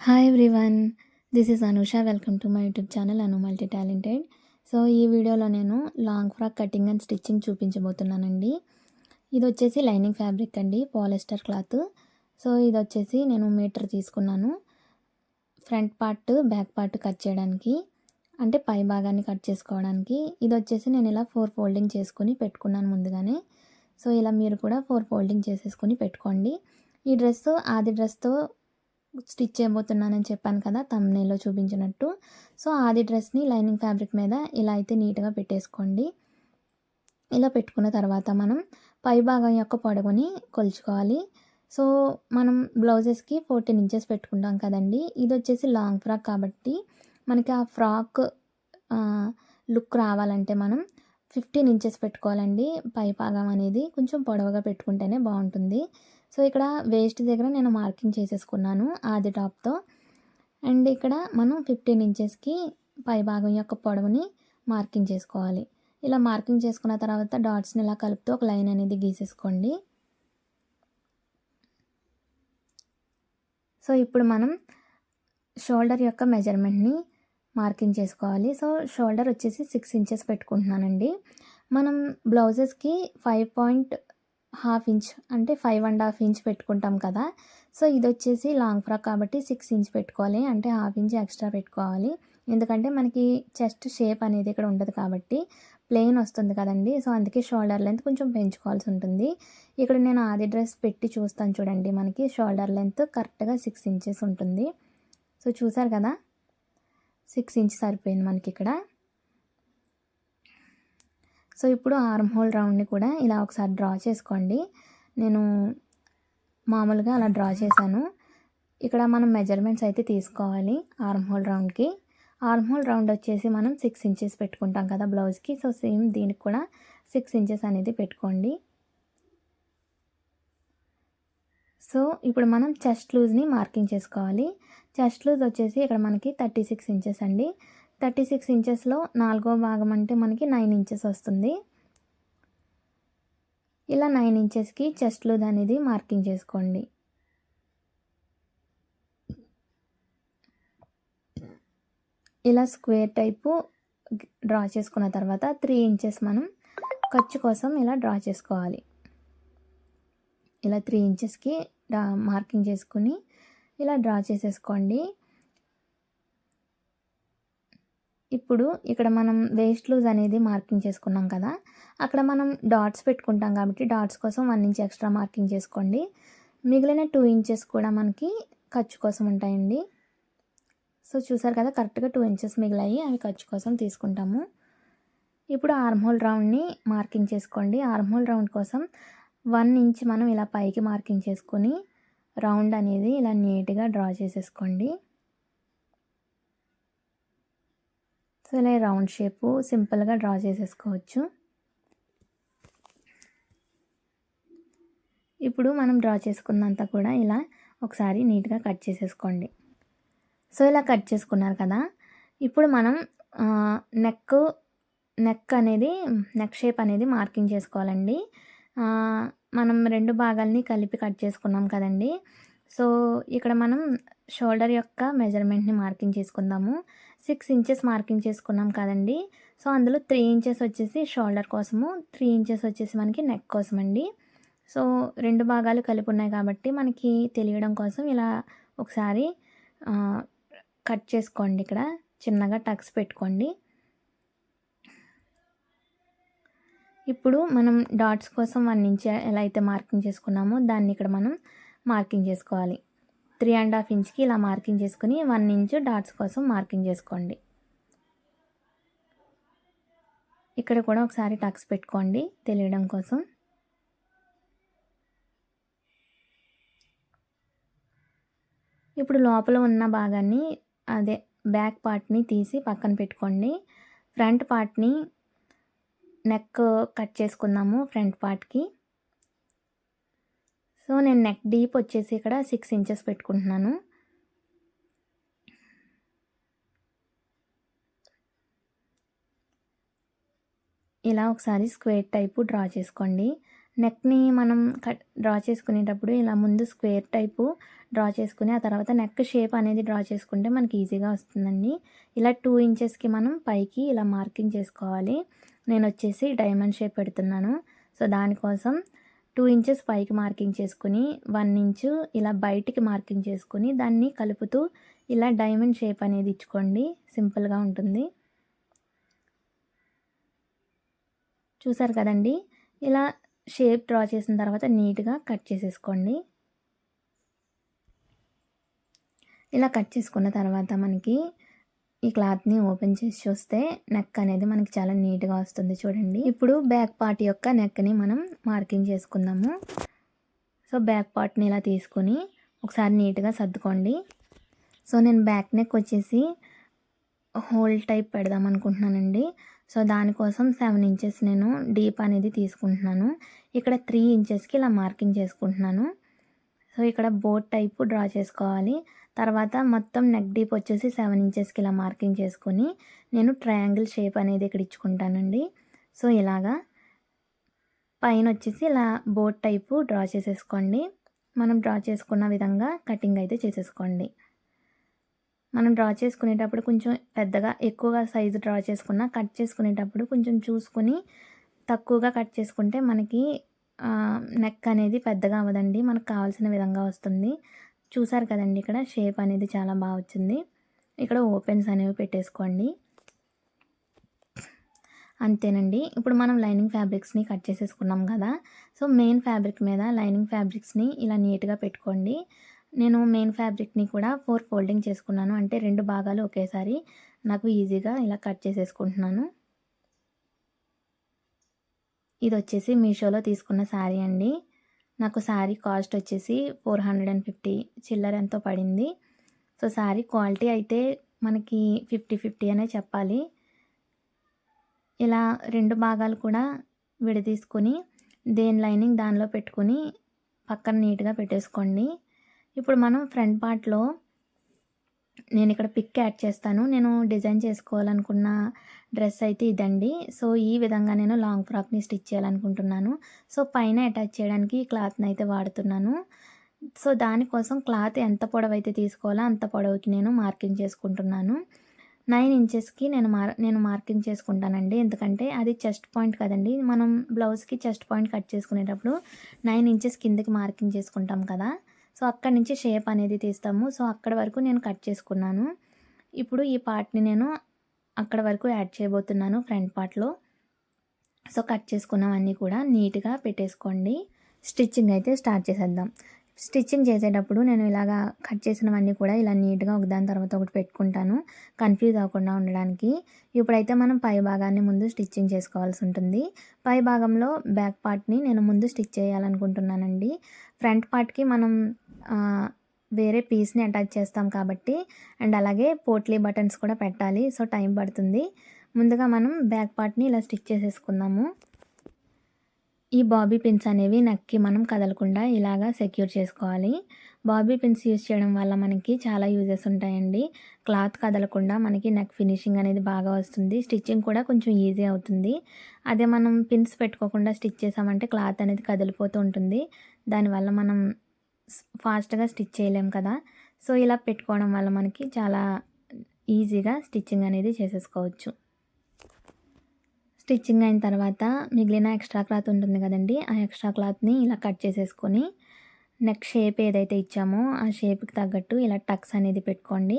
Hi everyone this is Anusha welcome to my YouTube channel Anu multi talented so ఈ వీడియోలో నేను long frock cutting and stitching చూపించబోతున్నానండి. ఇది వచ్చేసి lining fabric అండి polyester cloth so ఇది వచ్చేసి నేను మీటర్ తీసుకున్నాను. Front part back part cut చేయడానికి అంటే పై భాగాన్ని కట్ చేసుకోవడానికి. ఇది వచ్చేసి నేను ఇలా ఫోర్ ఫోల్డింగ్ చేసుకుని పెట్టుకున్నాను ముందుగానే. సో ఇలా మీరు కూడా ఫోర్ ఫోల్డింగ్ చేసేసుకొని పెట్టుకోండి. ఈ డ్రెస్ ఆది డ్రెస్తో స్టిచ్ చేయబోతున్నానని చెప్పాను కదా తమ్నేలో చూపించినట్టు. సో ఆది డ్రెస్ని లైనింగ్ ఫ్యాబ్రిక్ మీద ఇలా అయితే నీట్గా పెట్టేసుకోండి. ఇలా పెట్టుకున్న తర్వాత మనం పై భాగం యొక్క పొడవుని కొలుచుకోవాలి. సో మనం బ్లౌజెస్కి ఫోర్టీన్ ఇంచెస్ పెట్టుకుంటాం కదండి. ఇది వచ్చేసి లాంగ్ ఫ్రాక్ కాబట్టి మనకి ఆ ఫ్రాక్ లుక్ రావాలంటే మనం ఫిఫ్టీన్ ఇంచెస్ పెట్టుకోవాలండి. పై భాగం అనేది కొంచెం పొడవుగా పెట్టుకుంటేనే బాగుంటుంది. సో ఇక్కడ వేస్ట్ దగ్గర నేను మార్కింగ్ చేసేసుకున్నాను ఆది టాప్తో. అండ్ ఇక్కడ మనం ఫిఫ్టీన్ ఇంచెస్కి పై భాగం యొక్క పొడవుని మార్కింగ్ చేసుకోవాలి. ఇలా మార్కింగ్ చేసుకున్న తర్వాత డాట్స్ని ఇలా కలుపుతూ ఒక లైన్ అనేది గీసేసుకోండి. సో ఇప్పుడు మనం షోల్డర్ యొక్క మెజర్మెంట్ని మార్కింగ్ చేసుకోవాలి. సో షోల్డర్ వచ్చేసి సిక్స్ ఇంచెస్ పెట్టుకుంటున్నానండి. మనం బ్లౌజెస్కి ఫైవ్ పాయింట్ హాఫ్ ఇంచ్ అంటే ఫైవ్ అండ్ హాఫ్ ఇంచ్ పెట్టుకుంటాం కదా. సో ఇది వచ్చేసి లాంగ్ ఫ్రాక్ కాబట్టి సిక్స్ ఇంచ్ పెట్టుకోవాలి. అంటే హాఫ్ ఇంచ్ ఎక్స్ట్రా పెట్టుకోవాలి. ఎందుకంటే మనకి చెస్ట్ షేప్ అనేది ఇక్కడ ఉండదు కాబట్టి ప్లెయిన్ వస్తుంది కదండి. సో అందుకే షోల్డర్ లెంత్ కొంచెం పెంచుకోవాల్సి ఉంటుంది. ఇక్కడ నేను ఆది డ్రెస్ పెట్టి చూస్తాను చూడండి. మనకి షోల్డర్ లెంత్ కరెక్ట్గా సిక్స్ ఇంచెస్ ఉంటుంది. సో చూసారు కదా? సిక్స్ ఇంచ్ సరిపోయింది మనకి ఇక్కడ. సో ఇప్పుడు ఆర్మ్ హోల్ రౌండ్ని కూడా ఇలా ఒకసారి డ్రా చేసుకోండి. నేను మామూలుగా అలా డ్రా చేశాను. ఇక్కడ మనం మెజర్మెంట్స్ అయితే తీసుకోవాలి ఆర్మ్ హోల్ రౌండ్కి. ఆర్మ్ హోల్ రౌండ్ వచ్చేసి మనం సిక్స్ ఇంచెస్ పెట్టుకుంటాం కదా బ్లౌజ్కి. సో సేమ్ దీనికి కూడా సిక్స్ ఇంచెస్ అనేది పెట్టుకోండి. సో ఇప్పుడు మనం చెస్ట్ లూజ్ని మార్కింగ్ చేసుకోవాలి. చెస్ట్ లూజ్ వచ్చేసి ఇక్కడ మనకి థర్టీ సిక్స్ ఇంచెస్ అండి. థర్టీ సిక్స్ ఇంచెస్లో నాలుగో భాగం అంటే మనకి నైన్ ఇంచెస్ వస్తుంది. ఇలా నైన్ ఇంచెస్కి చెస్ట్ లూజ్ అనేది మార్కింగ్ చేసుకోండి. ఇలా స్క్వేర్ టైపు డ్రా చేసుకున్న తర్వాత త్రీ ఇంచెస్ మనం ఖర్చు కోసం ఇలా డ్రా చేసుకోవాలి. ఇలా త్రీ ఇంచెస్కి మార్కింగ్ చేసుకుని ఇలా డ్రా చేసేసుకోండి. ఇప్పుడు ఇక్కడ మనం వేస్ట్ లూజ్ అనేది మార్కింగ్ చేసుకున్నాం కదా అక్కడ మనం డాట్స్ పెట్టుకుంటాం కాబట్టి డాట్స్ కోసం వన్ ఇంచ్ ఎక్స్ట్రా మార్కింగ్ చేసుకోండి. మిగిలిన టూ ఇంచెస్ కూడా మనకి ఖర్చు కోసం ఉంటాయండి. సో చూసారు కదా కరెక్ట్గా టూ ఇంచెస్ మిగిలాయి అవి ఖర్చు కోసం తీసుకుంటాము. ఇప్పుడు ఆర్మ్హోల్ రౌండ్ని మార్కింగ్ చేసుకోండి. ఆర్మ్హోల్ రౌండ్ కోసం వన్ ఇంచ్ మనం ఇలా పైకి మార్కింగ్ చేసుకొని రౌండ్ అనేది ఇలా నీట్గా డ్రా చేసేసుకోండి. సో ఇలా రౌండ్ షేపు సింపుల్గా డ్రా చేసేసుకోవచ్చు. ఇప్పుడు మనం డ్రా చేసుకున్నంత కూడా ఇలా ఒకసారి నీట్గా కట్ చేసేసుకోండి. సో ఇలా కట్ చేసుకున్నారు కదా ఇప్పుడు మనం నెక్ నెక్ అనేది నెక్ షేప్ అనేది మార్కింగ్ చేసుకోవాలండి. మనం రెండు భాగాల్ని కలిపి కట్ చేసుకున్నాం కదండి. సో ఇక్కడ మనం షోల్డర్ యొక్క మెజర్మెంట్ని మార్కింగ్ చేసుకుందాము. సిక్స్ ఇంచెస్ మార్కింగ్ చేసుకున్నాం కదండి. సో అందులో త్రీ ఇంచెస్ వచ్చేసి షోల్డర్ కోసము త్రీ ఇంచెస్ వచ్చేసి మనకి నెక్ కోసం అండి సో రెండు భాగాలు కలిపి ఉన్నాయి కాబట్టి మనకి తెలియడం కోసం ఇలా ఒకసారి కట్ చేసుకోండి ఇక్కడ. చిన్నగా టక్స్ పెట్టుకోండి. ఇప్పుడు మనం డాట్స్ కోసం వన్ ఇంచ్ ఎలా అయితే మార్కింగ్ చేసుకున్నామో దాన్ని ఇక్కడ మనం మార్కింగ్ చేసుకోవాలి. త్రీ అండ్ హాఫ్ ఇంచ్కి ఇలా మార్కింగ్ చేసుకుని వన్ ఇంచ్ డాట్స్ కోసం మార్కింగ్ చేసుకోండి. ఇక్కడ కూడా ఒకసారి టక్స్ పెట్టుకోండి తెలియడం కోసం. ఇప్పుడు లోపల ఉన్న భాగాన్ని అదే బ్యాక్ పార్ట్ని తీసి పక్కన పెట్టుకోండి. ఫ్రంట్ పార్ట్ని నెక్ కట్ చేసుకుందాము ఫ్రంట్ పార్ట్కి. సో నేను నెక్ డీప్ వచ్చేసి ఇక్కడ సిక్స్ ఇంచెస్ పెట్టుకుంటున్నాను. ఇలా ఒకసారి స్క్వేర్ టైపు డ్రా చేసుకోండి. నెక్ని మనం కట్ డ్రా చేసుకునేటప్పుడు ఇలా ముందు స్క్వేర్ టైపు డ్రా చేసుకుని ఆ తర్వాత నెక్ షేప్ అనేది డ్రా చేసుకుంటే మనకి ఈజీగా వస్తుందండి. ఇలా టూ ఇంచెస్కి మనం పైకి ఇలా మార్కింగ్ చేసుకోవాలి. నేను వచ్చేసి డైమండ్ షేప్ పెడుతున్నాను. సో దానికోసం టూ ఇంచెస్ పైకి మార్కింగ్ చేసుకుని వన్ ఇంచు ఇలా బయటికి మార్కింగ్ చేసుకుని దాన్ని కలుపుతూ ఇలా డైమండ్ షేప్ అనేది ఇచ్చుకోండి. సింపుల్గా ఉంటుంది. చూసారు కదండి? ఇలా షేప్ డ్రా చేసిన తర్వాత నీట్గా కట్ చేసేసుకోండి. ఇలా కట్ చేసుకున్న తర్వాత మనకి ఈ క్లాత్ని ఓపెన్ చేసి చూస్తే నెక్ అనేది మనకి చాలా నీట్గా వస్తుంది చూడండి. ఇప్పుడు బ్యాక్ పార్ట్ యొక్క నెక్ని మనం మార్కింగ్ చేసుకుందాము. సో బ్యాక్ పార్ట్ని ఇలా తీసుకొని ఒకసారి నీట్గా సర్దుకోండి. సో నేను బ్యాక్ నెక్ వచ్చేసి హోల్ టైప్ పెడదాం అనుకుంటున్నానండి. సో దానికోసం సెవెన్ ఇంచెస్ నేను డీప్ అనేది తీసుకుంటున్నాను. ఇక్కడ త్రీ ఇంచెస్కి ఇలా మార్కింగ్ చేసుకుంటున్నాను. సో ఇక్కడ బోట్ టైపు డ్రా చేసుకోవాలి. తర్వాత మొత్తం నెక్ డీప్ వచ్చేసి సెవెన్ ఇంచెస్కి ఇలా మార్కింగ్ చేసుకొని నేను ట్రయాంగిల్ షేప్ అనేది ఇక్కడ ఇచ్చుకుంటానండి. సో ఇలాగా పైన వచ్చేసి ఇలా బోట్ టైపు డ్రా చేసేసుకోండి. మనం డ్రా చేసుకున్న విధంగా కటింగ్ అయితే చేసేసుకోండి. మనం డ్రా చేసుకునేటప్పుడు కొంచెం పెద్దగా ఎక్కువగా సైజు డ్రా చేసుకున్న కట్ చేసుకునేటప్పుడు కొంచెం చూసుకుని తక్కువగా కట్ చేసుకుంటే మనకి నెక్ అనేది పెద్దగా అవ్వదండి. మనకు కావాల్సిన విధంగా వస్తుంది. చూసారు కదండి ఇక్కడ షేప్ అనేది చాలా బాగా వచ్చింది. ఇక్కడ ఓపెన్స్ అనేవి పెట్టేసుకోండి. అంతేనండి. ఇప్పుడు మనం లైనింగ్ ఫ్యాబ్రిక్స్ని కట్ చేసేసుకున్నాం కదా సో మెయిన్ ఫ్యాబ్రిక్ మీద లైనింగ్ ఫ్యాబ్రిక్స్ని ఇలా నీట్గా పెట్టుకోండి. నేను మెయిన్ ఫ్యాబ్రిక్ని కూడా ఫోర్ ఫోల్డింగ్ చేసుకున్నాను అంటే రెండు భాగాలు ఒకేసారి నాకు ఈజీగా ఇలా కట్ చేసేసుకుంటున్నాను. ఇది వచ్చేసి మీషోలో తీసుకున్న శారీ అండి. నాకు శారీ కాస్ట్ వచ్చేసి ఫోర్ హండ్రెడ్ అండ్ ఫిఫ్టీ చిల్లర ఎంతో పడింది. సో శారీ క్వాలిటీ అయితే మనకి ఫిఫ్టీ ఫిఫ్టీ అనే చెప్పాలి. ఇలా రెండు భాగాలు కూడా విడదీసుకొని దేని లైనింగ్ దానిలో పెట్టుకొని పక్కన నీట్గా పెట్టేసుకోండి. ఇప్పుడు మనం ఫ్రంట్ పార్ట్లో నేను ఇక్కడ పిక్ యాడ్ చేస్తాను. నేను డిజైన్ చేసుకోవాలనుకున్న డ్రెస్ అయితే ఇదండి. సో ఈ విధంగా నేను లాంగ్ ఫ్రాక్ని స్టిచ్ చేయాలనుకుంటున్నాను. సో పైన అటాచ్ చేయడానికి ఈ క్లాత్ని అయితే వాడుతున్నాను. సో దానికోసం క్లాత్ ఎంత పొడవు అయితే తీసుకోవాలో అంత పొడవుకి నేను మార్కింగ్ చేసుకుంటున్నాను. నైన్ ఇంచెస్కి నేను మార్ నేను మార్కింగ్ చేసుకుంటానండి. ఎందుకంటే అది చెస్ట్ పాయింట్ కదండి. మనం బ్లౌజ్కి చెస్ట్ పాయింట్ కట్ చేసుకునేటప్పుడు నైన్ ఇంచెస్ కిందకి మార్కింగ్ చేసుకుంటాం కదా. సో అక్కడి నుంచి షేప్ అనేది తీస్తాము. సో అక్కడ వరకు నేను కట్ చేసుకున్నాను. ఇప్పుడు ఈ పార్ట్ని నేను అక్కడ వరకు యాడ్ చేయబోతున్నాను ఫ్రంట్ పార్ట్లో. సో కట్ చేసుకున్నవన్నీ కూడా నీట్గా పెట్టేసుకోండి. స్టిచ్చింగ్ అయితే స్టార్ట్ చేసేద్దాం. స్టిచ్చింగ్ చేసేటప్పుడు నేను ఇలాగా కట్ చేసినవన్నీ కూడా ఇలా నీట్గా ఒకదాని తర్వాత ఒకటి పెట్టుకుంటాను. కన్ఫ్యూజ్ అవ్వకుండా ఉండడానికి. ఇప్పుడైతే మనం పై భాగాన్ని ముందు స్టిచ్చింగ్ చేసుకోవాల్సి ఉంటుంది. పై భాగంలో బ్యాక్ పార్ట్ని నేను ముందు స్టిచ్ చేయాలనుకుంటున్నానండి. ఫ్రంట్ పార్ట్కి మనం వేరే పీస్ని అటాచ్ చేస్తాం కాబట్టి అండ్ అలాగే పోట్లీ బటన్స్ కూడా పెట్టాలి. సో టైం పడుతుంది. ముందుగా మనం బ్యాక్ పార్ట్ని ఇలా స్టిచ్ చేసేసుకుందాము. ఈ బాబీ పిన్స్ అనేవి నక్కి మనం కదలకుండా ఇలాగా సెక్యూర్ చేసుకోవాలి. బాబీ పిన్స్ యూజ్ చేయడం వల్ల మనకి చాలా యూజెస్ ఉంటాయండి. క్లాత్ కదలకుండా మనకి నెక్ ఫినిషింగ్ అనేది బాగా వస్తుంది. స్టిచ్చింగ్ కూడా కొంచెం ఈజీ అవుతుంది. అదే మనం పిన్స్ పెట్టుకోకుండా స్టిచ్ చేసామంటే క్లాత్ అనేది కదిలిపోతూ ఉంటుంది. దానివల్ల మనం ఫాస్ట్గా స్టిచ్ చేయలేం కదా. సో ఇలా పెట్టుకోవడం వల్ల మనకి చాలా ఈజీగా స్టిచ్చింగ్ అనేది చేసేసుకోవచ్చు. స్టిచ్చింగ్ అయిన తర్వాత మిగిలిన ఎక్స్ట్రా క్లాత్ ఉంటుంది కదండి ఆ ఎక్స్ట్రా క్లాత్ని ఇలా కట్ చేసేసుకొని నెక్ షేప్ ఏదైతే ఇచ్చామో ఆ షేప్కి తగ్గట్టు ఇలా టక్స్ అనేది పెట్టుకోండి.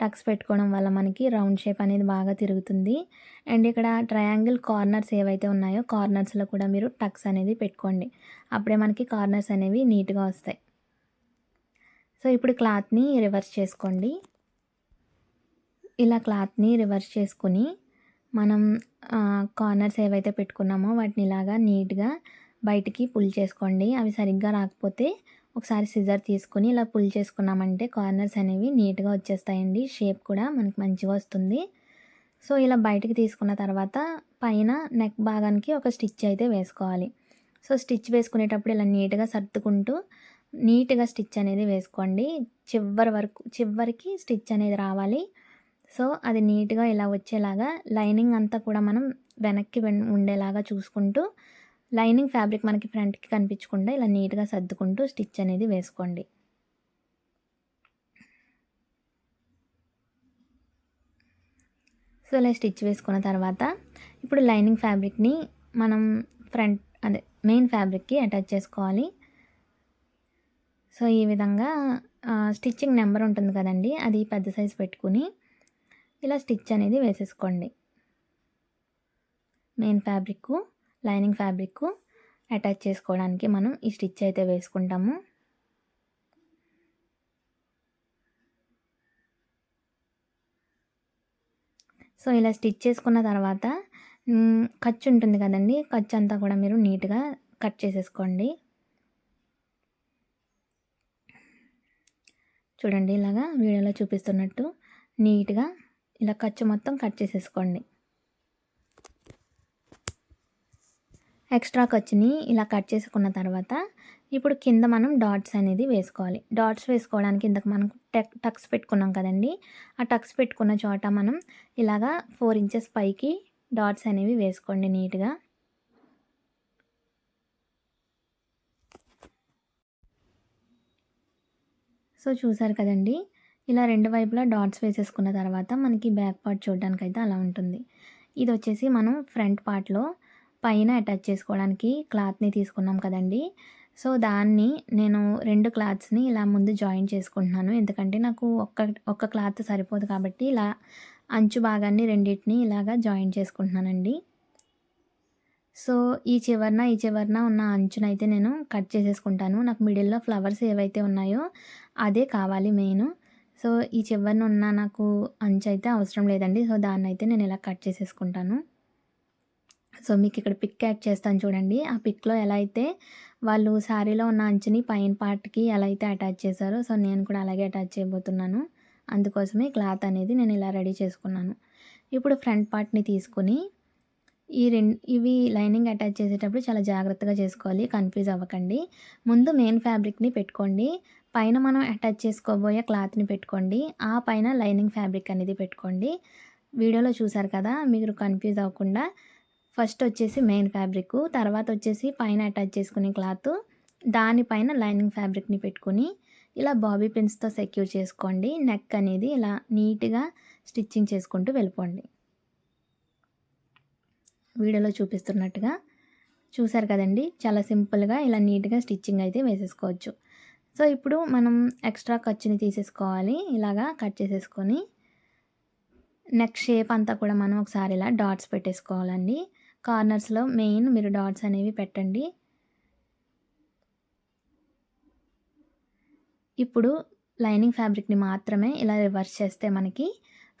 టక్స్ పెట్టుకోవడం వల్ల మనకి రౌండ్ షేప్ అనేది బాగా తిరుగుతుంది. అండ్ ఇక్కడ ట్రయాంగిల్ కార్నర్స్ ఏవైతే ఉన్నాయో కార్నర్స్లో కూడా మీరు టక్స్ అనేది పెట్టుకోండి. అప్పుడే మనకి కార్నర్స్ అనేవి నీట్గా వస్తాయి. సో ఇప్పుడు క్లాత్ని రివర్స్ చేసుకోండి. ఇలా క్లాత్ని రివర్స్ చేసుకుని మనం కార్నర్స్ ఏవైతే పెట్టుకున్నామో వాటిని ఇలాగా నీట్గా బయటికి పుల్ చేసుకోండి. అవి సరిగ్గా రాకపోతే ఒకసారి సిజర్ తీసుకుని ఇలా పుల్ చేసుకున్నామంటే కార్నర్స్ అనేవి నీట్గా వచ్చేస్తాయండి. షేప్ కూడా మనకి మంచిగా వస్తుంది. సో ఇలా బయటికి తీసుకున్న తర్వాత పైన నెక్ భాగానికి ఒక స్టిచ్ అయితే వేసుకోవాలి. సో స్టిచ్ వేసుకునేటప్పుడు ఇలా నీట్గా సర్దుకుంటూ నీట్గా స్టిచ్ అనేది వేసుకోండి. చివరి వరకు చివరికి స్టిచ్ అనేది రావాలి. సో అది నీట్గా ఇలా వచ్చేలాగా లైనింగ్ అంతా కూడా మనం వెనక్కి ఉండేలాగా చూసుకుంటూ లైనింగ్ ఫ్యాబ్రిక్ మనకి ఫ్రంట్కి కనిపించకుండా ఇలా నీట్గా సర్దుకుంటూ స్టిచ్ అనేది వేసుకోండి. సో ఇలా స్టిచ్ వేసుకున్న తర్వాత ఇప్పుడు లైనింగ్ ఫ్యాబ్రిక్ని మనం ఫ్రంట్ అదే మెయిన్ ఫ్యాబ్రిక్కి అటాచ్ చేసుకోవాలి. సో ఈ విధంగా స్టిచ్చింగ్ నెంబర్ ఉంటుంది కదండి అది పెద్ద సైజ్ పెట్టుకుని ఇలా స్టిచ్ అనేది వేసేసుకోండి. Main fabric lining fabric attach చేసుకోవడానికి మనం ఈ స్టిచ్ అయితే వేసుకుంటాము. సో ఇలా స్టిచ్ చేసుకున్న తర్వాత ఖర్చు ఉంటుంది కదండి ఖర్చు అంతా కూడా మీరు నీట్గా కట్ చేసేసుకోండి. చూడండి ఇలాగా వీడియోలో చూపిస్తున్నట్టు నీట్గా ఇలా ఖర్చు మొత్తం కట్ చేసేసుకోండి. ఎక్స్ట్రా ఖర్చుని ఇలా కట్ చేసుకున్న తర్వాత ఇప్పుడు కింద మనం డాట్స్ అనేది వేసుకోవాలి. డాట్స్ వేసుకోవడానికి ఇంతకు మనం టక్ టక్స్ పెట్టుకున్నాం కదండి. ఆ టక్స్ పెట్టుకున్న చోట మనం ఇలాగా ఫోర్ ఇంచెస్ పైకి డాట్స్ అనేవి వేసుకోండి నీట్గా. సో చూసారు కదండి ఇలా రెండు వైపులా డాట్స్ వేసేసుకున్న తర్వాత మనకి బ్యాక్ పార్ట్ చూడడానికి అయితే అలా ఉంటుంది. ఇది వచ్చేసి మనం ఫ్రంట్ పార్ట్లో పైన అటాచ్ చేసుకోవడానికి క్లాత్ని తీసుకున్నాం కదండి. సో దాన్ని నేను రెండు క్లాత్స్ని ఇలా ముందు జాయిన్ చేసుకుంటున్నాను. ఎందుకంటే నాకు ఒక్క ఒక్క క్లాత్ సరిపోదు కాబట్టి ఇలా అంచు భాగాన్ని రెండింటిని ఇలాగా జాయిన్ చేసుకుంటున్నానండి. సో ఈ చివరన ఈ చివరన ఉన్న అంచునైతే నేను కట్ చేసేసుకుంటాను. నాకు మిడిల్లో ఫ్లవర్స్ ఏవైతే ఉన్నాయో అదే కావాలి మెయిన్. సో ఈ చివరిన ఉన్న నాకు అంచు అయితే అవసరం లేదండి. సో దాన్ని అయితే నేను ఇలా కట్ చేసేసుకుంటాను. సో మీకు ఇక్కడ పిక్ యాడ్ చేస్తాను చూడండి. ఆ పిక్లో ఎలా అయితే వాళ్ళు శారీలో ఉన్న అంచుని పైన పార్ట్కి ఎలా అయితే అటాచ్ చేశారో సో నేను కూడా అలాగే అటాచ్ చేయబోతున్నాను. అందుకోసమే క్లాత్ అనేది నేను ఇలా రెడీ చేసుకున్నాను. ఇప్పుడు ఫ్రంట్ పార్ట్ని తీసుకుని ఈ రెండు ఇవి లైనింగ్ అటాచ్ చేసేటప్పుడు చాలా జాగ్రత్తగా చేసుకోవాలి కన్ఫ్యూజ్ అవ్వకండి. ముందు మెయిన్ ఫ్యాబ్రిక్ని పెట్టుకోండి. పైన మనం అటాచ్ చేసుకోబోయే క్లాత్ని పెట్టుకోండి. ఆ పైన లైనింగ్ ఫ్యాబ్రిక్ అనేది పెట్టుకోండి. వీడియోలో చూసారు కదా మీరు కన్ఫ్యూజ్ అవ్వకుండా ఫస్ట్ వచ్చేసి మెయిన్ ఫ్యాబ్రిక్ తర్వాత వచ్చేసి పైన అటాచ్ చేసుకునే క్లాత్ దానిపైన లైనింగ్ ఫ్యాబ్రిక్ని పెట్టుకుని ఇలా బాబీ పిన్స్తో సెక్యూర్ చేసుకోండి. నెక్ అనేది ఇలా నీట్గా స్టిచ్చింగ్ చేసుకుంటూ వెళ్ళిపోండి. వీడియోలో చూపిస్తున్నట్టుగా చూసారు కదండి. చాలా సింపుల్గా ఇలా నీట్గా స్టిచ్చింగ్ అయితే వేసేసుకోవచ్చు. సో ఇప్పుడు మనం ఎక్స్ట్రా ఖర్చుని తీసేసుకోవాలి. ఇలాగా కట్ చేసేసుకొని నెక్ షేప్ అంతా కూడా మనం ఒకసారి ఇలా డాట్స్ పెట్టేసుకోవాలండి. కార్నర్స్లో మెయిన్ మీరు డాట్స్ అనేవి పెట్టండి. ఇప్పుడు లైనింగ్ ఫ్యాబ్రిక్ని మాత్రమే ఇలా రివర్స్ చేస్తే మనకి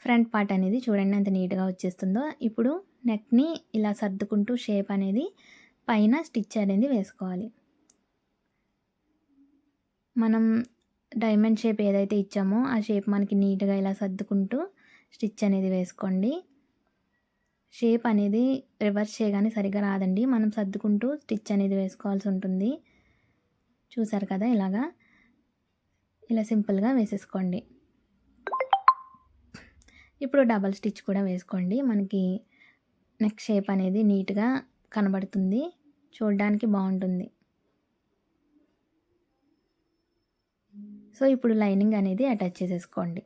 ఫ్రంట్ పార్ట్ అనేది చూడండి ఎంత నీట్గా వచ్చేస్తుందో. ఇప్పుడు నెక్ని ఇలా సర్దుకుంటూ షేప్ అనేది పైన స్టిచ్ అనేది వేసుకోవాలి. మనం డైమండ్ షేప్ ఏదైతే ఇచ్చామో ఆ షేప్ మనకి నీట్గా ఇలా సర్దుకుంటూ స్టిచ్ అనేది వేసుకోండి. షేప్ అనేది రివర్స్ చేయగానే సరిగ్గా రాదండి. మనం సర్దుకుంటూ స్టిచ్ అనేది వేసుకోవాల్సి ఉంటుంది. చూసారు కదా ఇలాగా? ఇలా సింపుల్గా వేసేసుకోండి. ఇప్పుడు డబల్ స్టిచ్ కూడా వేసుకోండి. మనకి నెక్ షేప్ అనేది నీట్గా కనబడుతుంది. చూడడానికి బాగుంటుంది. సో ఇప్పుడు లైనింగ్ అనేది అటాచ్ చేసేసుకోండి.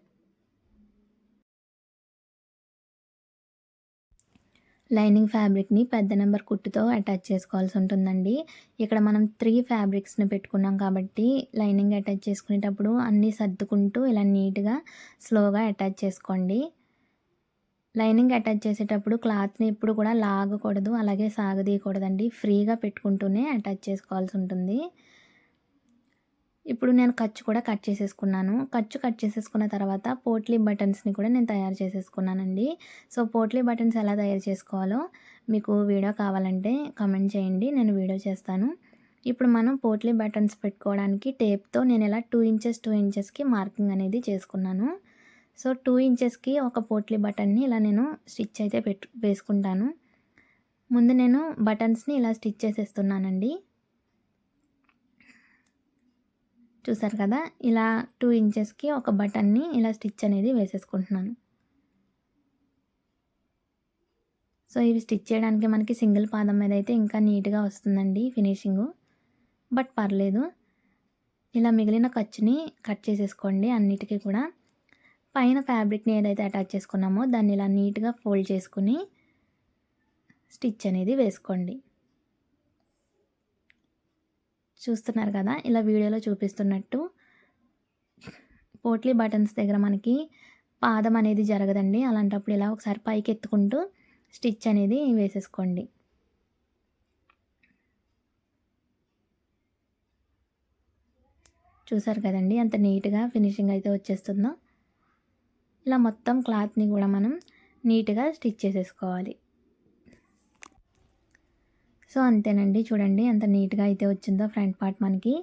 లైనింగ్ ఫ్యాబ్రిక్ని పెద్ద నెంబర్ కుట్టుతో అటాచ్ చేసుకోవాల్సి ఉంటుందండి. ఇక్కడ మనం త్రీ ఫ్యాబ్రిక్స్ని పెట్టుకున్నాం కాబట్టి లైనింగ్ అటాచ్ చేసుకునేటప్పుడు అన్నీ సర్దుకుంటూ ఇలా నీట్గా స్లోగా అటాచ్ చేసుకోండి. లైనింగ్ అటాచ్ చేసేటప్పుడు క్లాత్ని ఎప్పుడు కూడా లాగకూడదు అలాగే సాగదీయకూడదండి. ఫ్రీగా పెట్టుకుంటూనే అటాచ్ చేసుకోవాల్సి ఉంటుంది. ఇప్పుడు నేను ఖర్చు కూడా కట్ చేసేసుకున్నాను. ఖర్చు కట్ చేసేసుకున్న తర్వాత పోట్లీ బటన్స్ని కూడా నేను తయారు చేసేసుకున్నానండి. సో పోట్లీ బటన్స్ ఎలా తయారు చేసుకోవాలో మీకు వీడియో కావాలంటే కమెంట్ చేయండి నేను వీడియో చేస్తాను. ఇప్పుడు మనం పోట్లీ బటన్స్ పెట్టుకోవడానికి టేప్తో నేను ఇలా టూ ఇంచెస్ టూ ఇంచెస్కి మార్కింగ్ అనేది చేసుకున్నాను. సో టూ ఇంచెస్కి ఒక పోట్లీ బటన్ని ఇలా నేను స్టిచ్ అయితే పెట్టు వేసుకుంటాను. ముందు నేను బటన్స్ని ఇలా స్టిచ్ చేసేస్తున్నానండి. చూసారు కదా? ఇలా టూ ఇంచెస్కి ఒక బటన్ని ఇలా స్టిచ్ అనేది వేసేసుకుంటున్నాను. సో ఇవి స్టిచ్ చేయడానికి మనకి సింగిల్ పాదం మీద అయితే ఇంకా నీట్గా వస్తుందండి ఫినిషింగు. బట్ పర్లేదు. ఇలా మిగిలిన ఖర్చుని కట్ చేసేసుకోండి అన్నిటికీ కూడా. పైన ఫ్యాబ్రిక్ని ఏదైతే అటాచ్ చేసుకున్నామో దాన్ని ఇలా నీట్గా ఫోల్డ్ చేసుకుని స్టిచ్ అనేది వేసుకోండి. చూస్తున్నారు కదా ఇలా వీడియోలో చూపిస్తున్నట్టు పోట్లీ బటన్స్ దగ్గర మనకి పాదం అనేది జరగదండి. అలాంటప్పుడు ఇలా ఒకసారి పైకి ఎత్తుకుంటూ స్టిచ్ అనేది వేసేసుకోండి. చూసారు కదండి అంత నీట్గా ఫినిషింగ్ అయితే వచ్చేస్తుందో. ఇలా మొత్తం క్లాత్ని కూడా మనం నీట్గా స్టిచ్ చేసేసుకోవాలి. సో అంతేనండి. చూడండి ఎంత నీట్గా అయితే వచ్చిందో ఫ్రంట్ పార్ట్ మనకి.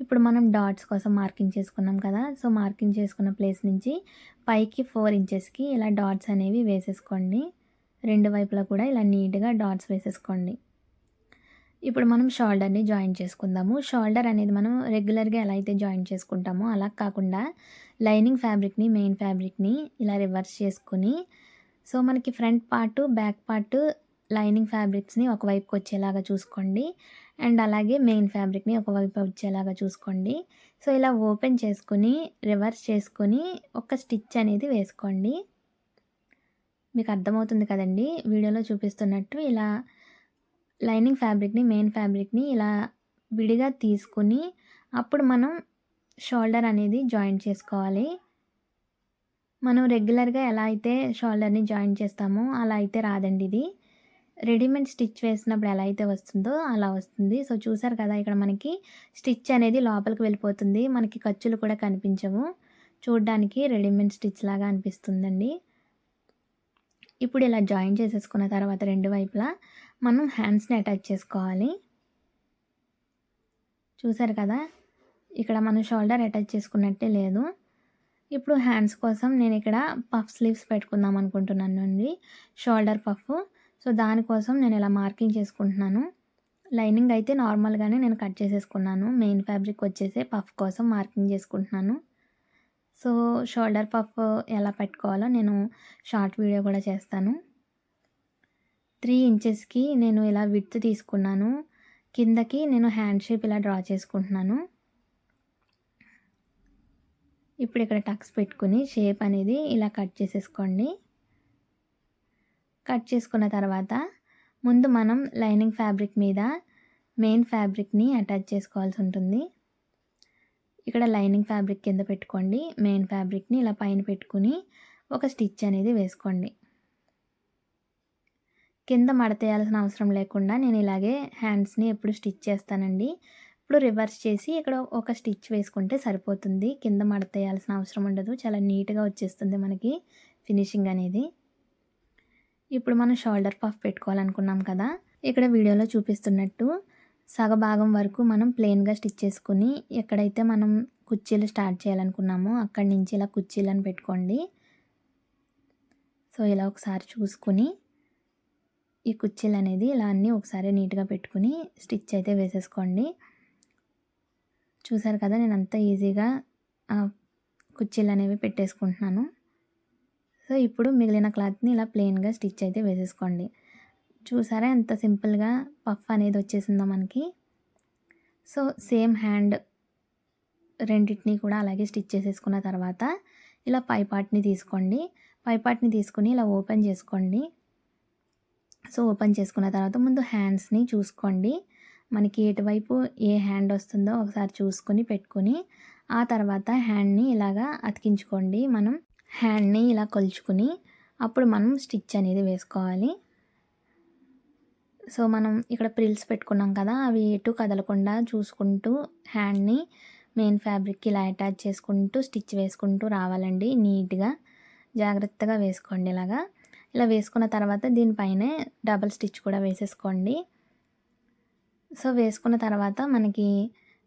ఇప్పుడు మనం డాట్స్ కోసం మార్కింగ్ చేసుకున్నాం కదా సో మార్కింగ్ చేసుకున్న ప్లేస్ నుంచి పైకి ఫోర్ ఇంచెస్కి ఇలా డాట్స్ అనేవి వేసేసుకోండి. రెండు వైపులా కూడా ఇలా నీట్గా డాట్స్ వేసేసుకోండి. ఇప్పుడు మనం షోల్డర్ని జాయిన్ చేసుకుందాము. షోల్డర్ అనేది మనం రెగ్యులర్గా ఎలా అయితే జాయిన్ చేసుకుంటామో అలా కాకుండా లైనింగ్ ఫ్యాబ్రిక్ని మెయిన్ ఫ్యాబ్రిక్ని ఇలా రివర్స్ చేసుకుని సో మనకి front part back part lining ఫ్యాబ్రిక్స్ని ఒకవైపుకి వచ్చేలాగా చూసుకోండి. అండ్ అలాగే మెయిన్ ఫ్యాబ్రిక్ని ఒకవైపు వచ్చేలాగా చూసుకోండి. సో ఇలా ఓపెన్ చేసుకుని రివర్స్ చేసుకొని ఒక స్టిచ్ అనేది వేసుకోండి. మీకు అర్థమవుతుంది కదండి? వీడియోలో చూపిస్తున్నట్టు ఇలా లైనింగ్ ఫ్యాబ్రిక్ని మెయిన్ ఫ్యాబ్రిక్ని ఇలా విడిగా తీసుకుని అప్పుడు మనం షోల్డర్ అనేది జాయింట్ చేసుకోవాలి. మనం రెగ్యులర్గా ఎలా అయితే షోల్డర్ని జాయిన్ చేస్తామో అలా అయితే రాదండి ఇది. రెడీమేడ్ స్టిచ్ వేసినప్పుడు ఎలా అయితే వస్తుందో అలా వస్తుంది. సో చూసారు కదా ఇక్కడ మనకి స్టిచ్ అనేది లోపలికి వెళ్ళిపోతుంది. మనకి ఖర్చులు కూడా కనిపించవు. చూడ్డానికి రెడీమేడ్ స్టిచ్ లాగా అనిపిస్తుందండి. ఇప్పుడు ఇలా జాయిన్ చేసేసుకున్న తర్వాత రెండు వైపులా మనం హ్యాండ్స్ని అటాచ్ చేసుకోవాలి. చూసారు కదా? ఇక్కడ మనం షోల్డర్ అటాచ్ చేసుకున్నట్టే లేదు. ఇప్పుడు హ్యాండ్స్ కోసం నేను ఇక్కడ పఫ్ స్లీవ్స్ పెట్టుకుందాం అనుకుంటున్నాను అండి. Shoulder puff. సో దానికోసం నేను ఇలా మార్కింగ్ చేసుకుంటున్నాను. లైనింగ్ అయితే నార్మల్గానే నేను కట్ చేసేసుకున్నాను. మెయిన్ ఫ్యాబ్రిక్ వచ్చేసి పఫ్ కోసం మార్కింగ్ చేసుకుంటున్నాను. సో షోల్డర్ పఫ్ ఎలా పెట్టుకోవాలో నేను షార్ట్ వీడియో కూడా చేస్తాను. త్రీ ఇంచెస్కి నేను ఇలా విత్ తీసుకున్నాను. కిందకి నేను హ్యాండ్ షేప్ ఇలా డ్రా చేసుకుంటున్నాను. ఇప్పుడు ఇక్కడ టక్స్ పెట్టుకుని షేప్ అనేది ఇలా కట్ చేసేసుకోండి. కట్ చేసుకున్న తర్వాత ముందు మనం లైనింగ్ ఫ్యాబ్రిక్ మీద మెయిన్ ఫ్యాబ్రిక్ని అటాచ్ చేసుకోవాల్సి ఉంటుంది. ఇక్కడ లైనింగ్ ఫ్యాబ్రిక్ కింద పెట్టుకోండి. మెయిన్ ఫ్యాబ్రిక్ని ఇలా పైన పెట్టుకుని ఒక స్టిచ్ అనేది వేసుకోండి. కింద మడతేయాల్సిన అవసరం లేకుండా నేను ఇలాగే హ్యాండ్స్ని ఎప్పుడు స్టిచ్ చేస్తానండి. ఇప్పుడు రివర్స్ చేసి ఇక్కడ ఒక స్టిచ్ వేసుకుంటే సరిపోతుంది. కింద మడతేయాల్సిన అవసరం ఉండదు. చాలా నీట్గా వచ్చేస్తుంది మనకి ఫినిషింగ్ అనేది. ఇప్పుడు మనం షోల్డర్ పఫ్ పెట్టుకోవాలనుకున్నాం కదా. ఇక్కడ వీడియోలో చూపిస్తున్నట్టు సగభాగం వరకు మనం ప్లెయిన్గా స్టిచ్ చేసుకుని ఎక్కడైతే మనం కుర్చీలు స్టార్ట్ చేయాలనుకున్నామో అక్కడి నుంచి ఇలా కుర్చీలను పెట్టుకోండి. సో ఇలా ఒకసారి చూసుకుని ఈ కుర్చీలు అనేది ఇలా అన్నీ ఒకసారి నీట్గా పెట్టుకుని స్టిచ్ అయితే వేసేసుకోండి. చూసారు కదా నేను అంత ఈజీగా కుర్చీలు అనేవి పెట్టేసుకుంటున్నాను. సో ఇప్పుడు మిగిలిన క్లాత్ని ఇలా ప్లెయిన్గా స్టిచ్ అయితే వేసేసుకోండి. చూసారా ఎంత సింపుల్గా పఫ్ అనేది వచ్చేసిందో మనకి. సో సేమ్ హ్యాండ్ రెండింటిని కూడా అలాగే స్టిచ్ చేసేసుకున్న తర్వాత ఇలా పై పార్ట్ని తీసుకోండి. పై పార్ట్ని తీసుకుని ఇలా ఓపెన్ చేసుకోండి. సో ఓపెన్ చేసుకున్న తర్వాత ముందు హ్యాండ్స్ని చూసుకోండి. మనకి ఎటువైపు ఏ హ్యాండ్ వస్తుందో ఒకసారి చూసుకొని పెట్టుకొని ఆ తర్వాత హ్యాండ్ని ఇలాగా అతికించుకోండి. మనం హ్యాండ్ని ఇలా కొలుచుకుని అప్పుడు మనం స్టిచ్ అనేది వేసుకోవాలి. సో మనం ఇక్కడ ప్రిల్స్ పెట్టుకున్నాం కదా అవి ఎటు కదలకుండా చూసుకుంటూ హ్యాండ్ని మెయిన్ ఫ్యాబ్రిక్కి ఇలా అటాచ్ చేసుకుంటూ స్టిచ్ వేసుకుంటూ రావాలండి నీట్గా. జాగ్రత్తగా వేసుకోండి ఇలాగా. ఇలా వేసుకున్న తర్వాత దీనిపైనే డబల్ స్టిచ్ కూడా వేసేసుకోండి. సో వేసుకున్న తర్వాత మనకి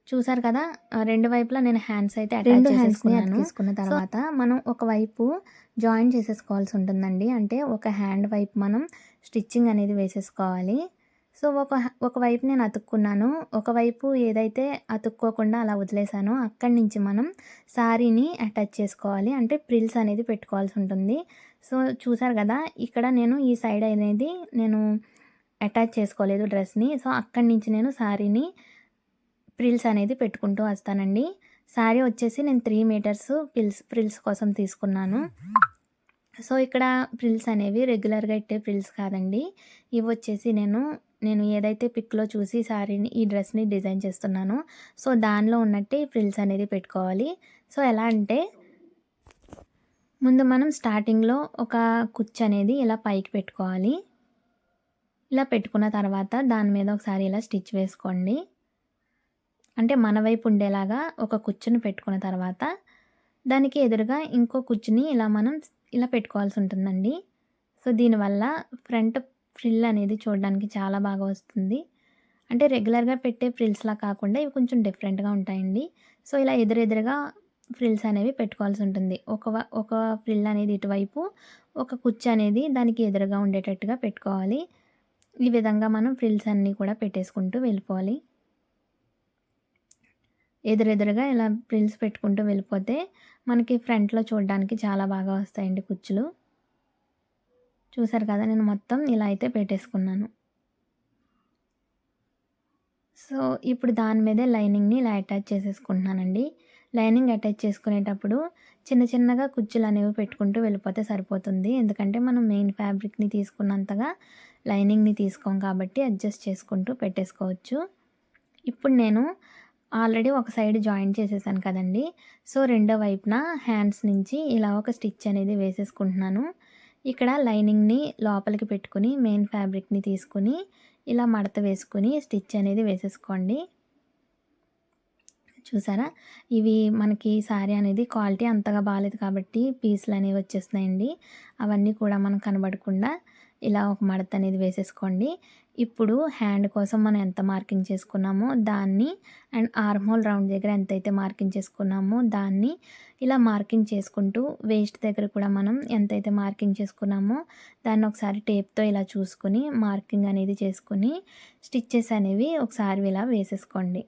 చూసారు కదా రెండు వైపులా నేను హ్యాండ్స్ అయితే అటాచ్ చేసేసుకున్నాను తీసుకున్న తర్వాత మనం ఒక వైపు జాయిన్ చేసేసుకోవాల్సి ఉంటుందండి. అంటే ఒక హ్యాండ్ వైపు మనం స్టిచ్చింగ్ అనేది వేసేసుకోవాలి. సో ఒక ఒకవైపు నేను అతుక్కున్నాను. ఒకవైపు ఏదైతే అతుక్కోకుండా అలా వదిలేసానో అక్కడి నుంచి మనం శారీని అటాచ్ చేసుకోవాలి. అంటే ప్రిల్స్ అనేది పెట్టుకోవాల్సి ఉంటుంది. సో చూసారు కదా ఇక్కడ నేను ఈ సైడ్ అనేది నేను అటాచ్ చేసుకోలేదు డ్రెస్ని. సో అక్కడి నుంచి నేను శారీని ప్రిల్స్ అనేది పెట్టుకుంటూ వస్తానండి. శారీ వచ్చేసి నేను త్రీ మీటర్స్ పిల్స్ ప్రిల్స్ కోసం తీసుకున్నాను. సో ఇక్కడ ప్రిల్స్ అనేవి రెగ్యులర్గా ఇట్టే ప్రిల్స్ కాదండి. ఇవి వచ్చేసి నేను నేను ఏదైతే పిక్లో చూసి శారీని ఈ డ్రెస్ని డిజైన్ చేస్తున్నానో సో దానిలో ఉన్నట్టే ఈ ఫ్రిల్స్ అనేది పెట్టుకోవాలి. సో ఎలా అంటే ముందు మనం స్టార్టింగ్లో ఒక కుచ్చు అనేది ఇలా పైకి పెట్టుకోవాలి. ఇలా పెట్టుకున్న తర్వాత దాని మీద ఒకసారి ఇలా స్టిచ్ వేసుకోండి. అంటే మన వైపు ఉండేలాగా ఒక కుచ్చుని పెట్టుకున్న తర్వాత దానికి ఎదురుగా ఇంకో కుచ్చుని ఇలా మనం ఇలా పెట్టుకోవాల్సి ఉంటుందండి సో దీనివల్ల ఫ్రంట్ ఫ్రిల్ అనేది చూడడానికి చాలా బాగా వస్తుంది. అంటే రెగ్యులర్గా పెట్టే ఫ్రిల్స్లా కాకుండా ఇవి కొంచెం డిఫరెంట్గా ఉంటాయండి. సో ఇలా ఎదురెదురుగా ఫ్రిల్స్ అనేవి పెట్టుకోవాల్సి ఉంటుంది ఒక ఒక ఫ్రిల్ అనేది ఇటువైపు ఒక కుచ్చు అనేది దానికి ఎదురుగా ఉండేటట్టుగా పెట్టుకోవాలి. ఈ విధంగా మనం ఫ్రిల్స్ అన్నీ కూడా పెట్టేసుకుంటూ వెళ్ళిపోవాలి. ఎదురెదురుగా ఇలా ప్రిల్స్ పెట్టుకుంటూ వెళ్ళిపోతే మనకి ఫ్రంట్లో చూడడానికి చాలా బాగా వస్తాయండి కుచ్చులు. చూసారు కదా నేను మొత్తం ఇలా అయితే పెట్టేసుకున్నాను. సో ఇప్పుడు దాని మీదే లైనింగ్ని ఇలా అటాచ్ చేసేసుకుంటున్నానండి. లైనింగ్ అటాచ్ చేసుకునేటప్పుడు చిన్న చిన్నగా కుచ్చులు అనేవి పెట్టుకుంటూ వెళ్ళిపోతే సరిపోతుంది. ఎందుకంటే మనం మెయిన్ ఫ్యాబ్రిక్ని తీసుకున్నంతగా లైనింగ్ని తీసుకోం కాబట్టి అడ్జస్ట్ చేసుకుంటూ పెట్టేసుకోవచ్చు. ఇప్పుడు నేను ఆల్రెడీ ఒక సైడ్ జాయిన్ చేసేసాను కదండి. సో రెండో వైపున హ్యాండ్స్ నుంచి ఇలా ఒక స్టిచ్ అనేది వేసేసుకుంటున్నాను. ఇక్కడ లైనింగ్ని లోపలికి పెట్టుకుని మెయిన్ ఫ్యాబ్రిక్ని తీసుకుని ఇలా మడత వేసుకుని స్టిచ్ అనేది వేసేసుకోండి. చూసారా? ఇవి మనకి శారీ అనేది క్వాలిటీ అంతగా బాగాలేదు కాబట్టి పీసులు అనేవి వచ్చేస్తున్నాయండి. అవన్నీ కూడా మనకు కనబడకుండా ఇలా ఒక మడత అనేది వేసేసుకోండి. ఇప్పుడు హ్యాండ్ కోసం మనం ఎంత మార్కింగ్ చేసుకున్నామో దాన్ని అండ్ ఆర్మ్ హోల్ రౌండ్ దగ్గర ఎంతైతే మార్కింగ్ చేసుకున్నామో దాన్ని ఇలా మార్కింగ్ చేసుకుంటూ వేస్ట్ దగ్గర కూడా మనం ఎంతైతే మార్కింగ్ చేసుకున్నామో దాన్ని ఒకసారి టేప్తో ఇలా చూసుకుని మార్కింగ్ అనేది చేసుకుని స్టిచ్చెస్ అనేవి ఒకసారి ఇలా వేసేసుకోండి.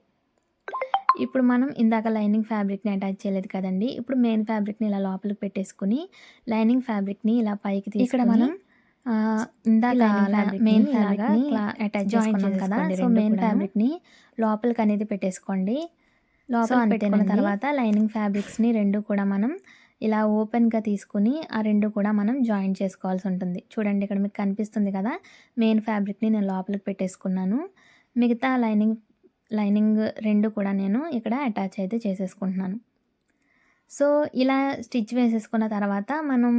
ఇప్పుడు మనం ఇందాక లైనింగ్ ఫ్యాబ్రిక్ని అటాచ్ చేయలేదు కదండి. ఇప్పుడు మెయిన్ ఫ్యాబ్రిక్ని ఇలా లోపలికి పెట్టేసుకుని లైనింగ్ ఫ్యాబ్రిక్ని ఇలా పైకి తీసుకుని ఇక్కడ మనం ఇందాక మెయిన్ ఫ్యాబ్రిక్ని అటాచ్ చేసుకున్నాం కదా. సో మెయిన్ ఫ్యాబ్రిక్ని లోపలికి అనేది పెట్టేసుకోండి. లోపల పెట్టుకున్న తర్వాత లైనింగ్ ఫ్యాబ్రిక్స్ని రెండు కూడా మనం ఇలా ఓపెన్గా తీసుకుని ఆ రెండు కూడా మనం జాయిన్ చేసుకోవాల్సి ఉంటుంది. చూడండి ఇక్కడ మీకు కనిపిస్తుంది కదా. మెయిన్ ఫ్యాబ్రిక్ని నేను లోపలికి పెట్టేసుకున్నాను. మిగతా లైనింగ్ లైనింగ్ రెండు కూడా నేను ఇక్కడ అటాచ్ అయితే చేసేసుకుంటున్నాను. సో ఇలా స్టిచ్ వేసేసుకున్న తర్వాత మనం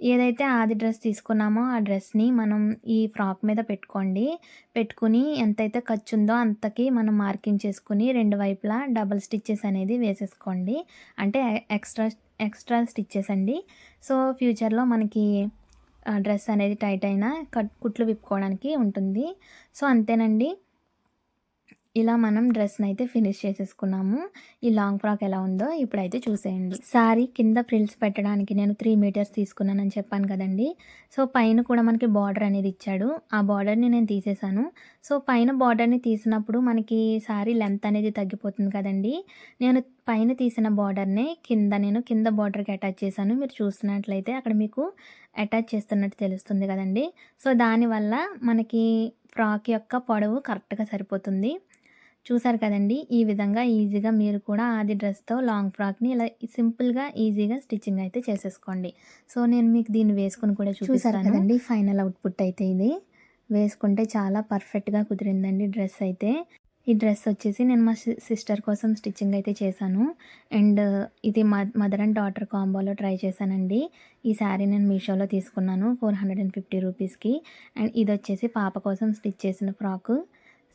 ఏదైతే ఆది డ్రెస్ తీసుకున్నామో ఆ డ్రెస్ని మనం ఈ ఫ్రాక్ మీద పెట్టుకోండి. పెట్టుకుని ఎంతైతే ఖర్చు ఉందో అంతకి మనం మార్కింగ్ చేసుకుని రెండు వైపులా డబల్ స్టిచ్చెస్ అనేది వేసేసుకోండి. అంటే ఎక్స్ట్రా ఎక్స్ట్రా స్టిచ్చెస్ అండి. సో ఫ్యూచర్లో మనకి డ్రెస్ అనేది టైట్ అయినా కట్ కుట్లు విప్పుకోవడానికి ఉంటుంది. సో అంతేనండి. ఇలా మనం డ్రెస్ని అయితే ఫినిష్ చేసేసుకున్నాము. ఈ లాంగ్ ఫ్రాక్ ఎలా ఉందో ఇప్పుడైతే చూసేయండి. సారీ కింద ఫ్రిల్స్ పెట్టడానికి నేను త్రీ మీటర్స్ తీసుకున్నానని చెప్పాను కదండి. సో పైన కూడా మనకి బార్డర్ అనేది ఇచ్చాడు. ఆ బార్డర్ని నేను తీసేసాను. సో పైన బార్డర్ని తీసినప్పుడు మనకి సారీ లెంత్ అనేది తగ్గిపోతుంది కదండి. నేను పైన తీసిన బార్డర్ని కింద నేను కింద బార్డర్కి అటాచ్ చేశాను. మీరు చూస్తున్నట్లయితే అక్కడ మీకు అటాచ్ చేస్తున్నట్టు తెలుస్తుంది కదండి. సో దానివల్ల మనకి ఫ్రాక్ యొక్క పొడవు కరెక్ట్గా సరిపోతుంది. చూసారు కదండి? ఈ విధంగా ఈజీగా మీరు కూడా ఆది డ్రెస్తో లాంగ్ ఫ్రాక్ని ఇలా సింపుల్గా ఈజీగా స్టిచ్చింగ్ అయితే చేసేసుకోండి. సో నేను మీకు దీన్ని వేసుకుని కూడా చూసారు కదండి? ఫైనల్ అవుట్పుట్ అయితే ఇది. వేసుకుంటే చాలా పర్ఫెక్ట్గా కుదిరిందండి డ్రెస్ అయితే. ఈ డ్రెస్ వచ్చేసి నేను మా సిస్టర్ కోసం స్టిచ్చింగ్ అయితే చేశాను. అండ్ ఇది మదర్ అండ్ డాటర్ కాంబోలో ట్రై చేశానండి. ఈ శారీ నేను మీషోలో తీసుకున్నాను ఫోర్ హండ్రెడ్ అండ్ ఫిఫ్టీ రూపీస్కి. అండ్ ఇది వచ్చేసి పాప కోసం స్టిచ్ చేసిన ఫ్రాకు.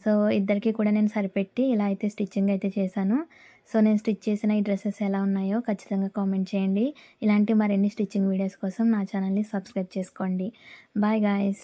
సో ఇద్దరికి కూడా నేను సరిపెట్టి ఇలా అయితే స్టిచ్చింగ్ అయితే చేశాను. సో నేను స్టిచ్ చేసిన ఈ డ్రెస్సెస్ ఎలా ఉన్నాయో ఖచ్చితంగా కామెంట్ చేయండి. ఇలాంటి మరిన్ని స్టిచ్చింగ్ వీడియోస్ కోసం నా ఛానల్ని సబ్స్క్రైబ్ చేసుకోండి. Bye guys.